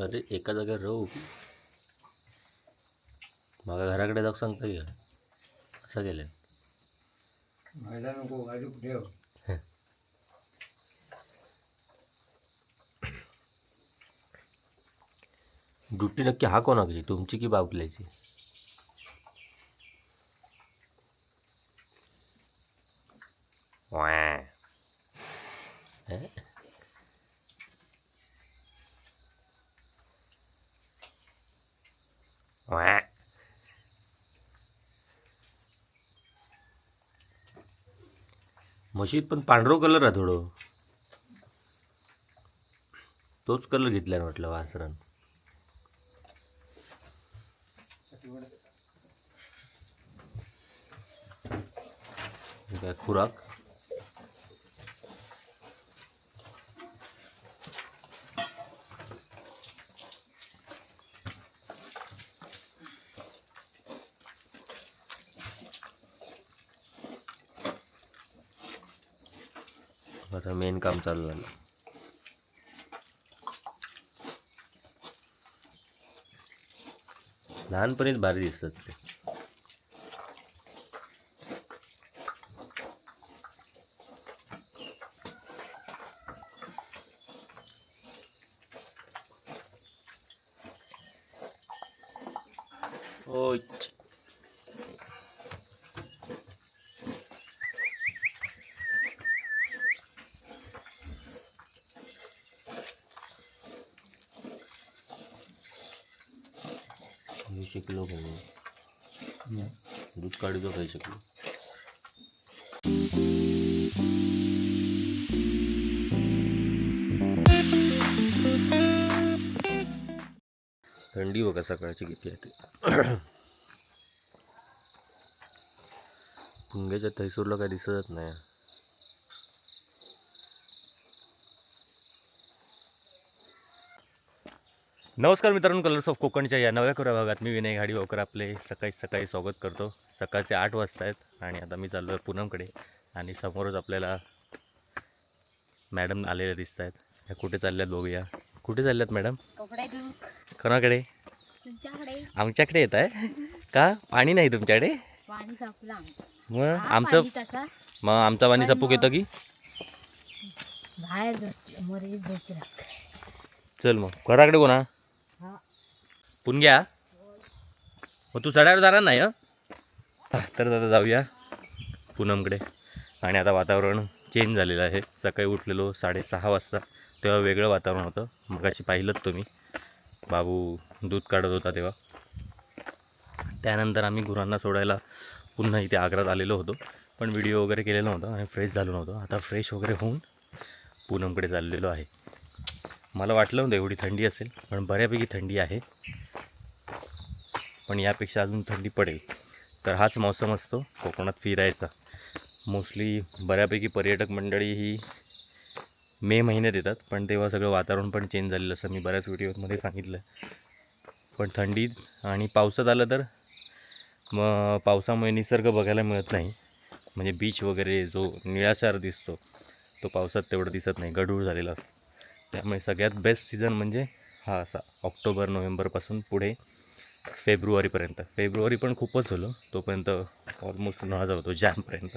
अरे एका जागेवर राहू. मागा घराकडे जाऊ सांगता की असं केलं. व्हायला नको अजून ठेव ड्युटी नक्की हा कोणाची तुमची की बाबल्याची वाह. हे? वाह. म्हशीत पण पांढरो कलर आहे थोडं. तोच कलर घेतला म्हटलं वासरान. काय खुराक? आता मेन काम चालू झालं. लहानपणीच भारी दिसतात ते. ओय हे शिकलो का दूध काढतो काही शिकलो थंडी बघा सकाळची किती आहे ते. पुंग्याच्या थैसूरला काय दिसत नाही. नमस्कार मित्रांनो कलर्स ऑफ कोकणच्या या नव्या कोऱ्या भागात मी विनय घाडीवाकर आपले सकाळी सकाळी स्वागत करतो. सकाळचे आठ वाजता आहेत आणि आता मी चाललो आहे पूनमकडे आणि समोरच आपल्याला मॅडम आलेल्या दिसत आहेत ह्या कुठे चालल्यात बघूया. कुठे चालल्यात मॅडम? कोणाकडे आमच्याकडे येत आहे का? पाणी नाही तुमच्याकडे. मग आमचं मग आमचा पाणी सपूक येतं की? बाहेर चल मग. घराकडे कोणा? पुणग्या मग तू चढायला जाणार नाही हं? तर आता जाऊया पूनमकडे. आणि आता वातावरण चेंज झालेलं आहे. सकाळी उठलेलो साडेसहा वाजता. तेव्हा वेगळं वातावरण होतं. मग अशी पाहिलंच तुम्ही. बाबू दूध काढत होता तेव्हा. त्यानंतर आम्ही गुरांना सोडायला पुन्हा इथे आग्रात आलेलो होतो. पण व्हिडिओ वगैरे केलेला नव्हता आणि फ्रेश झालो नव्हतो. आता फ्रेश वगैरे होऊन पूनमकडे चाललेलो आहे. मला वाटलं नव्हतं एवढी थंडी असेल पण बऱ्यापैकी थंडी आहे. पण यापेक्षा अजून थंडी पडेल. तर हाच मौसम असतो कोकणात फिरायचा. मोस्टली बऱ्यापैकी पर्यटक मंडळी ही मे महिन्यात येतात पण तेव्हा सगळं वातावरण पण चेंज झालेलं असं मी बऱ्याच व्हिडिओमध्ये सांगितलं. पण थंडीत आणि पावसात आलं तर मग पावसामुळे निसर्ग बघायला मिळत नाही. म्हणजे बीच वगैरे जो निळाशार दिसतो तो पावसात तेवढं दिसत नाही. गढूळ झालेला असतो. त्यामुळे सगळ्यात बेस्ट सीझन म्हणजे हा असा. ऑक्टोबर नोव्हेंबरपासून पुढे फेब्रुवारीपर्यंत. फेब्रुवारी पण खूपच झालं. तोपर्यंत ऑलमोस्ट उन्हाळा जातो होतो जॅमपर्यंत.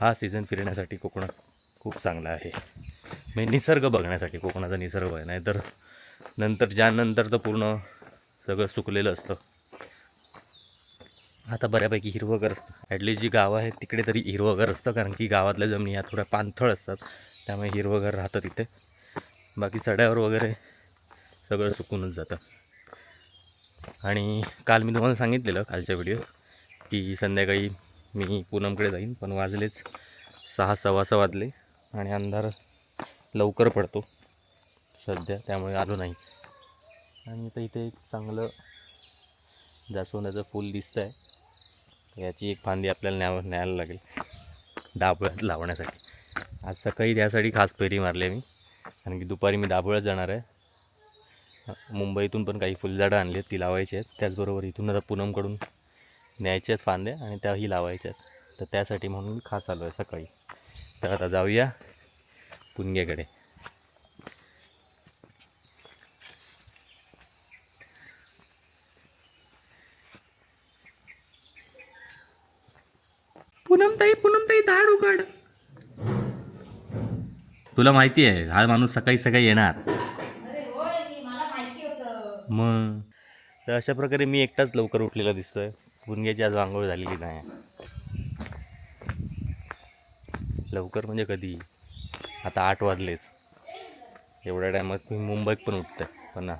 हा सीझन फिरण्यासाठी कोकणात खूप चांगला आहे. म्हणजे निसर्ग बघण्यासाठी कोकणाचा निसर्ग आहे. नाही तर नंतर ज्यानंतर तर पूर्ण सगळं सुकलेलं असतं. आता बऱ्यापैकी हिरवंगार असतं. ॲटलीस्ट जी गावं आहेत तिकडे तरी हिरवंगार असतं. कारण की गावातल्या जमिनी ह्या थोड्या पाणथळ असतात. त्यामुळे हिरवंगार राहतं तिथे. बाकी सड्यावर वगैरे सगळं सुकूनच जातं. आणि काल मी तुम्हाला सांगितलेलं कालच्या व्हिडिओ की संध्याकाळी मी पूनमकडे जाईन पण वाजलेच सहा सव्वासा वाजले आणि अंधार लवकर पडतो. सध्या त्यामुळे आलो नाही. आणि आता इथे एक चांगलं जास्वंदाचं फूल दिसतं आहे याची एक फांदी आपल्याला न्यावं न्यायला लागेल. डाबळ्यात लावण्यासाठी. आज सकाळी त्यासाठी खास फेरी मारली आहे मी. कारण की दुपारी मी दाभोळ्यात जाणार आहे. मुंबईतून पण काही फुलझाडं आणली आहेत ती लावायची आहेत. त्याचबरोबर इथून आता पूनमकडून न्यायचे आहेत फांद्या आणि त्याही लावायच्या आहेत. तर त्यासाठी म्हणून खास आलो आहे सकाळी. तर आता जाऊया पुनगेकडे पुनमताई पुनमताई दाड उघड. तुला माहिती आहे हा माणूस सकाळी सकाळी येणार. मग. तर अशा प्रकारे मी एकटाच लवकर उठलेला दिसतोय. गुनग्याची आज आंघोळ झालेली नाही. लवकर म्हणजे कधी? आता आठ वाजलेच. एवढ्या टायमात मी मुंबईत पण उठतोय. पण ना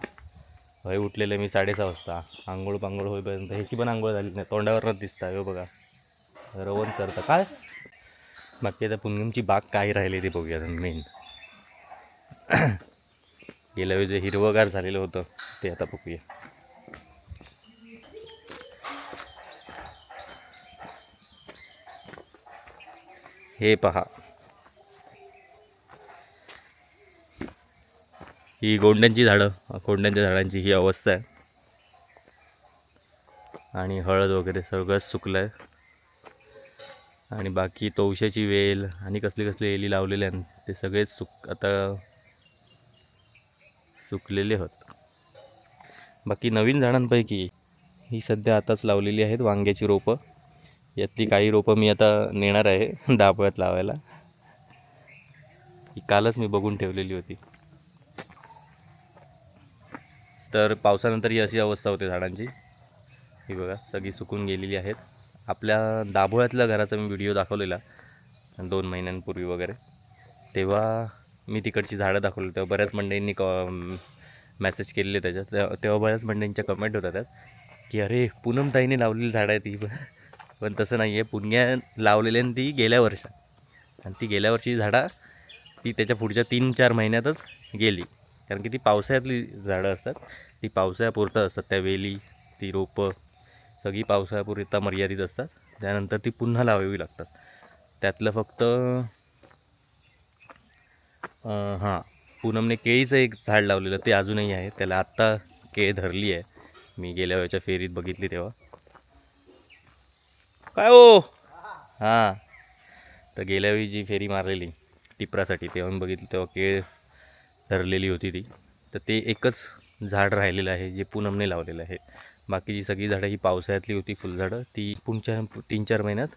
हय उठलेलं मी साडेसहा वाजता. आंघोळ पांघोळ होईपर्यंत ह्याची पण आंघोळ झाली नाही. तोंडावरच दिसतं हो बघा. रवण करतं. काय? बाकी आता पुनगमची बाग काय राहिली ते बघूया मेन. गेल्या वेळी जे झालेलं होतं. ते आता बघूया हे पहा ही गोंड्यांची झाडं. गोंड्यांच्या झाडांची ही अवस्था आहे. आणि हळद वगैरे सगळंच सुकलं आहे आणि बाकी तवशाची वेल आणि कसली कसली एली लावलेले आहेत ते सगळेच सुक आता सुकलेले होत. बाकी नवीन झाडांपैकी ही सध्या आताच लावलेली आहेत वांग्याची रोपं. यातली काही रोपं मी आता नेणार आहे दाबळ्यात लावायला. ही कालच मी बघून ठेवलेली होती. तर पावसानंतर ही अशी अवस्था होते झाडांची. ही बघा सगळी सुकून गेलेली आहेत. आपल्या दाभोळ्यातल्या घराचा मी व्हिडिओ दाखवलेला दोन महिन्यांपूर्वी वगैरे. तेव्हा मी तिकडची झाडं दाखवली तेव्हा बऱ्याच मंडळींनी क मेसेज केलेले त्याच्यात. तेव्हा बऱ्याच मंडळींच्या कमेंट होत्या. त्यात की अरे पूनमताईने लावलेली झाडं आहे ती पण पण तसं नाही आहे पुण्या लावलेली आणि ती गेल्या वर्षात आणि ती गेल्या वर्षी झाडं ती त्याच्या पुढच्या तीन चार महिन्यातच गेली. कारण की ती पावसाळ्यातली झाडं असतात. ती पावसाळ्यापुरतं असतात. त्या वेली ती रोपं सगळी पावसाळ्यापुरता मर्यादित असतात. त्यानंतर ती पुन्हा लावावी लागतात. त्यातलं फक्त हां. पूनमने केळीचं एक झाड लावलेलं ते अजूनही आहे. त्याला आत्ता केळ धरली आहे. मी गेल्या वेळच्या फेरीत बघितली तेव्हा. काय हो? हां. तर गेल्या वेळी जी फेरी मारलेली टिपरासाठी तेव्हा मी बघितलं तेव्हा केळ धरलेली होती ती. तर ते एकच झाड राहिलेलं आहे जे पूनमने लावलेलं आहे. बाकीची सगळी झाडं ही पावसाळ्यातली होती फुलझाडं ती पुढच्या तीन चार महिन्यात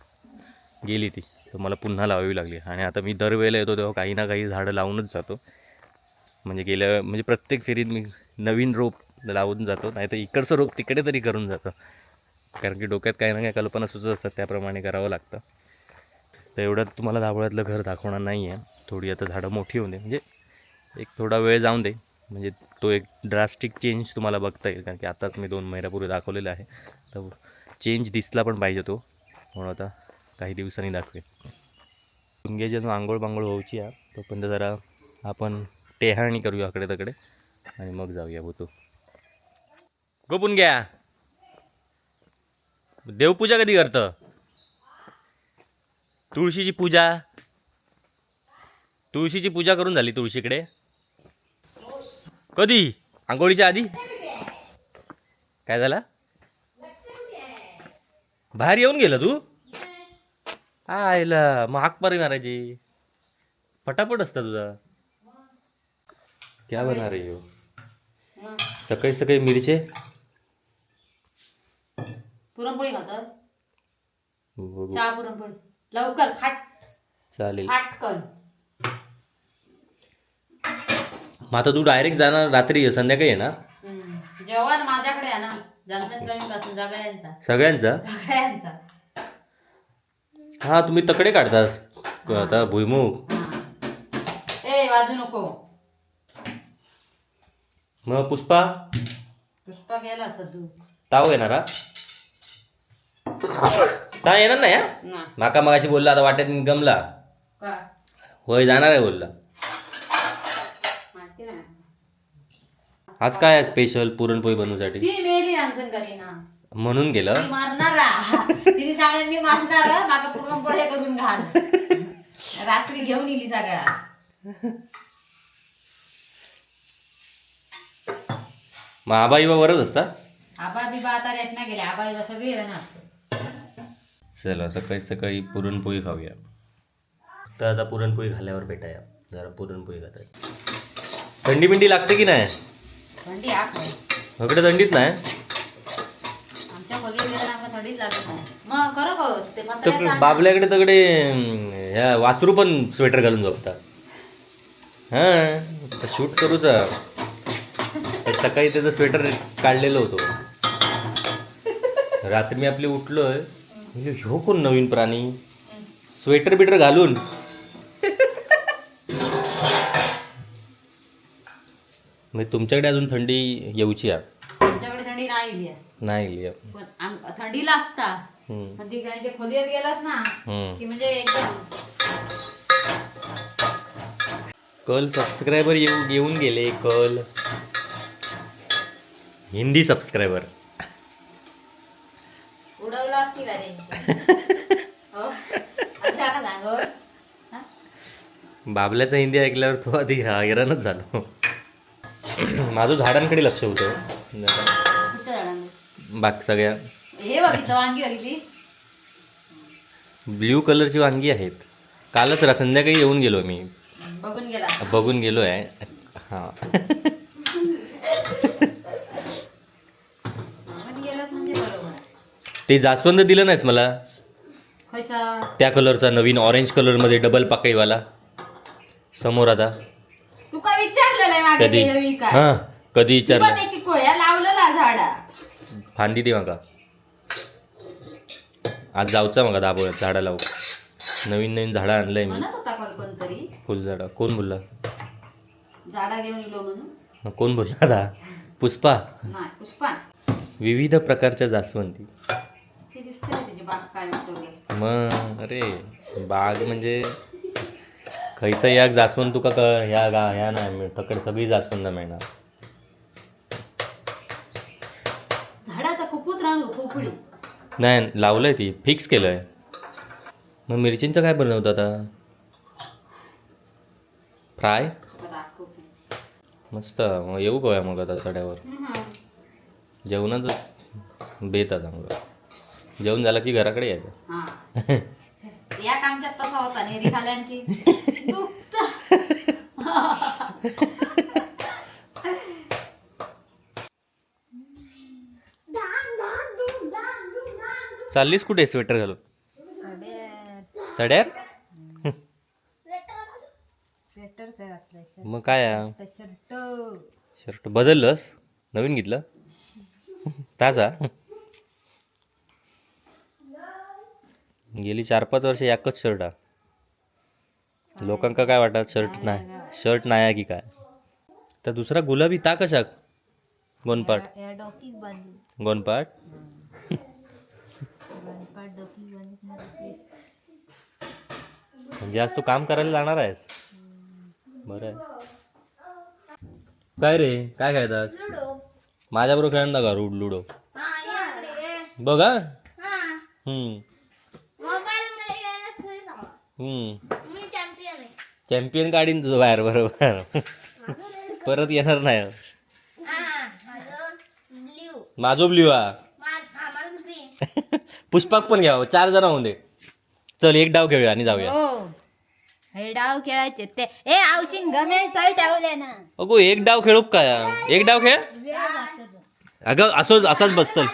गेली ती. तर मला पुन्हा लावावी लागली. आणि आता मी दरवेळेला येतो तेव्हा काही ना काही झाडं लावूनच जातो. म्हणजे गेल्या म्हणजे प्रत्येक फेरीत मी नवीन रोप लावून जातो नाही तर इकडचं रोप तिकडे तरी करून जातो. कारण की डोक्यात काही ना काही कल्पना सुचत असतात त्याप्रमाणे करावं लागतं. तर एवढ्यात तुम्हाला दाभोळ्यातलं घर दाखवणार नाही आहे थोडी आता झाडं मोठी होऊन दे. म्हणजे एक थोडा वेळ जाऊन दे. म्हणजे तो एक ड्रास्टिक चेंज तुम्हाला बघता येईल. कारण की आताच मी दोन महिन्यापूर्वी दाखवलेला आहे. तर चेंज दिसला पण पाहिजे तो. म्हणून आता काही दिवसांनी दाखवेल पुंग्याची अजून आंघोळ बांघोळ व्हायची आहे. तोपर्यंत जरा आपण टेहाळणी करूया अकडे तकडे. आणि मग जाऊया भूतू गोपून घ्या. देवपूजा कधी करतं? तुळशीची पूजा. तुळशीची पूजा करून झाली तुळशीकडे. कधी? आंघोळीच्या आधी? काय झालं? बाहेर येऊन गेलं तू? आयला मग हाक मारी मारायची. फटाफट असतं तुझं. क्या बना रही हो? सकाळी सकाळी मिरचे? पुरणपोळी खातात बघू. चहा पुरणपोळी. लवकर फाट चालेल. फाटकन मग आता तू डायरेक्ट जाणार रात्री संध्याकाळी आहे ना हम्म. जेवण माझ्याकडे आहे ना. जॉन्सन कमी पासून सगळ्यांचा सगळ्यांचा? सगळ्यांचा हा तुम्ही तकडे काढतास. क- आता भुईमुग. हा. ए वाजू नको. मग पुष्पा? पुष्पा गेला तू. ताव येणार हा? ता येणार नाही हा? ना. माका मगाशी बोलला आता वाटेत गमला. होय जाणार आहे बोलला. आज काय स्पेशल पुरणपोळी करीना म्हणून गेलं? तिने सांगेल मी मारणार माका पुरणपोळ्या करून घाल. रात्री घेऊन येली सगळा मग आबा इबा वरच असता? आबा बिबा आता गेले आबा बिबा सगळी चला सकाळी सकाळी पुरणपोळी खाऊया. तर आता पुरणपोळी खाल्ल्यावर भेटाया. जरा पुरणपोळी खाताय थंडी बिंडी लागते की नाही? थंडी इकडे थंडीत नाही? आमच्या खोलीत गेलं आमका थंडीच लागत नाही. मग खरं का ते ते तर पत्र्याचं. बाबल्याकडे तकडे ह्या वासरू पण स्वेटर घालून झोपतात. हां शूट करूचा. सकाळी त्याचं स्वेटर काढलेलं होतं रात्री मी आपली उठलोय म्हणजे ह्यो कोण नवीन प्राणी स्वेटर बिटर घालून म्हणजे तुमच्याकडे अजून थंडी येऊची आहे आमच्याकडे थंडी नाही आहे. नाही आहे. पण आम- थंडी लागता. पण ती खोलीत गेलास ना. की म्हणजे एकदम कल सबस्क्रायबर येऊ येऊन गेले कल हिंदी सबस्क्रायबर उडवला हो? बाबल्याचं हिंदी ऐकल्यावर तो आधी हैराणच झालो. माझं झाडांकडे लक्ष होतं. बाकी सगळ्या. हे बघितलं वांगी बघितली ब्ल्यू कलरची वांगी आहेत. कालच रा संध्याकाळी येऊन गेलो मी. बघून गेला. बघून गेलो आहे हां बघून गेलास म्हणजे बरोबर ते जास्वंद दिलं नाहीस मला? खायचा त्या कलरचा नवीन ऑरेंज कलरमध्ये डबल पाकळीवाला. समोर आता. तू काय विचारलेलं आहे मागे कधी? काय? हां कधी तू विचारलं? त्याची कोया? लावलेला झाडा. फांदी दे माका आज जाऊचा मग दाबोळ्यात झाडा लावू नवीन नवीन झाडं आणलंय मी. म्हणत होता कोण कोणतरी. फुलझाडं. कोण बोलला? झाडा घेऊन म्हणून. कोण बोलला आता? पुष्पा. नाही पुष्पा. विविध प्रकारच्या जास्वंदी ते दिसते ना त्याची बाग काय उठवली मग अरे बाग म्हणजे खयचं याक जास्वंद तुका क ह्या गा ह्या नाही मिळ तकडे सगळी जास्वंद मिळणार. नाही लावलंय ती फिक्स केलंय. मग मिरचींचं काय बनवतं आता? फ्राय? मस्त मग येऊ का मग आता चढ्यावर जेवणाचं बेत आता मग. जेवण झालं की घराकडे यायचं. हा. या कामच्यात तसा होता नेरी खाल्यान की दुखत. चाललीस कुठे स्वेटर घालून? सड्यात स्वेटर काय घातलंय? मग काय? Shirt shirt बदललंस? नवीन घेतलं? ताजा? गेली चार पाच वर्ष एकच शर्ट हा लोकांका काय वाटत? शर्ट नाही. शर्ट नाही आहे की काय? तर दुसरा गुलाबी ता कशाक गोनपाट. गोनपाट. म्हणजे आज तू काम करायला जाणार आहेस? बरं आहे. काय रे? काय खेळतात माझ्याबरोबर खेळ ना का रूड लुडो बघा. हम्म. चॅम्पियन काढीन तुझं बाहेर बरोबर. परत येणार नाही. माझो ब्ल्यू हा. पुष्पाक पण घ्यावं चार जण होऊन दे. चल एक डाव खेळूया आणि जाऊया. हो. हे डाव खेळायचे ते. ए आवशीन गमेल तळ ठेवले ना. अगो एक डाव खेळू काय एक डाव खेळ? अगं असो असाच बस चल.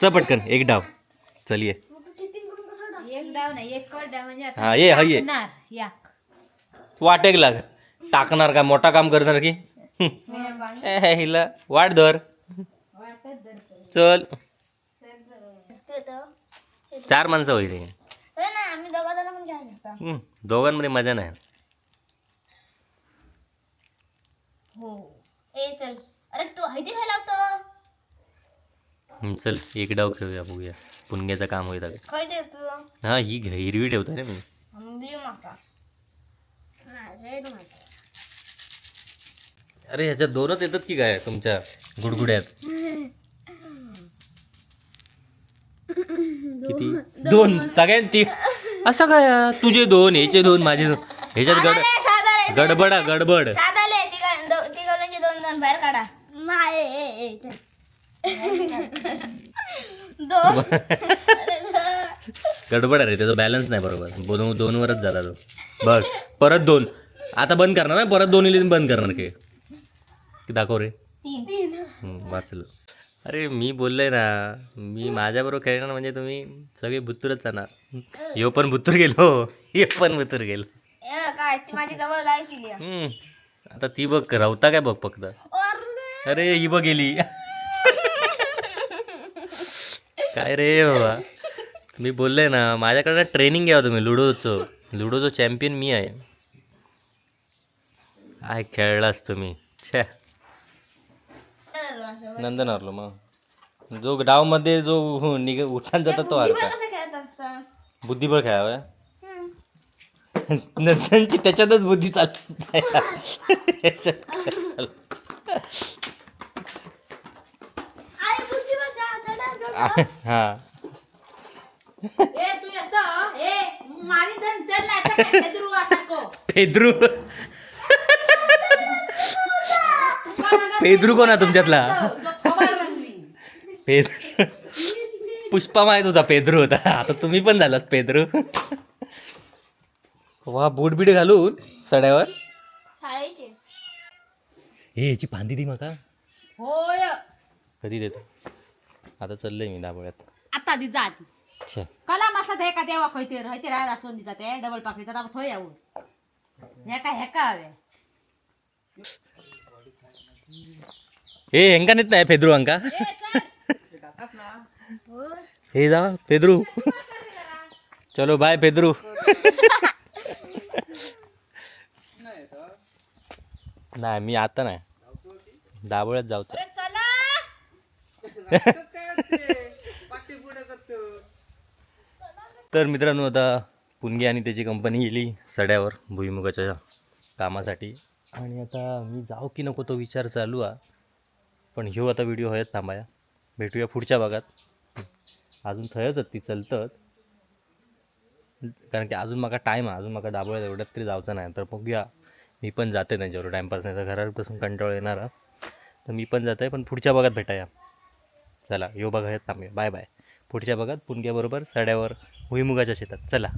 चल पटकन एक डाव. चल ये. एक डाव नाही एक म्हणजे असं हा ये हा ये. टाकणार, वाटेक लाग. टाकणार काय मोठा काम करणार की? ए, हिला वाट धर. चल. चार माणसं होईल हे. आम्ही दोघा जण पण खेळू शकतो हम्म, दोघांमध्ये मजा नाही. हो. ए चल. अरे तू खायला लावतो चल एक डाव खेळूया बघूया पुणग्याचं काम होईल हा ही हिरवी ठेवतोय रे मी ब्ल्यू माका रेड माका अरे ह्याच्यात दोनच येतात की काय तुमच्या गुडगुड्यात किती दोन सगळ्यांची असं काय हा? तुझे दोन ह्याचे दोन माझे दोन ह्याच्यात गड गडबडा गडबड दोन दोन बाहेर काढा दोन. गडबड आहे रे त्याचा बॅलन्स नाही बरोबर. दोन दोनवरच झाला तो. बघ परत दोन. आता बंद करणार ना? परत दोन्ही बंद करणार की? दाखव रे. हम्म, वाचलं. अरे मी बोललोय ना मी माझ्याबरोबर खेळणार म्हणजे तुम्ही सगळे बुत्तूरच जाणार. यो पण बुत्तूर गेलो. हे पण बुत्तूर गेलो. काय ती माझी जवळ लायची हम्म. आता ती बघ रावता काय बघ फक्त. अरे ही बघ गेली. काय रे बाबा? मी बोललोय ना माझ्याकडनं ट्रेनिंग घ्यावं तुम्ही लुडोचं लुडोचं चॅम्पियन मी आहे. काय खेळलास तुम्ही. छे नंदन हरलो मग. जो डावमध्ये जो निघ उठान जातो तो हरता. बुद्धिबळ खेळावं. नंदनची त्याच्यातच बुद्धी चालते. हा. ए तू येतो? ए मारी दन चल ना पेद्रू पेद्रू कोण आहे तुमच्यातला? पुष्पा माहीत होता पेद्रू होता. आता तुम्ही पण झालात पेद्रू वा बूट बीट घालून सड्यावर. हे याची फांदी दी मका. होय. कधी देतो? आता चाललंय मी दाबोळ्यात. आता दी जा ती अच्छा कला मासा ते का देवा खयते हयते राय आसवून दिचा ते डबल पाकळीचा आता थंय येऊ हेका हेका हवे? हे हेंका नेत नाही पेद्रू अंका. हे जा पेद्रू चलो बाय पेद्रू नाही मी आता नाही. दाबोळ्यात जाऊचं चला. तर मित्रांनो आता पुनगे आणि त्याची कंपनी गेली सड्यावर भुईमुगाच्या कामासाठी. आणि आता मी जाऊ की नको तो विचार चालू आहे पण ह्यो आता व्हिडिओ हयात थांबाया. भेटूया पुढच्या भागात. अजून थंयच ती चलतत. कारण की अजून माका टाईम आहे अजून मला दाबोळ्यात एवढ्यात तरी जायचं नाही. तर बघूया. मी पण जाते त्यांच्यावर टाईमपास नाही तर घरावर बसून कंटाळ येणार. तर मी पण जात आहे पण पुढच्या भागात भेटाया. चला यो बघा थांबूया. Bye bye. पुढच्या भागात पुणग्याबरोबर सड्यावर भुईमुगाच्या शेतात. चला.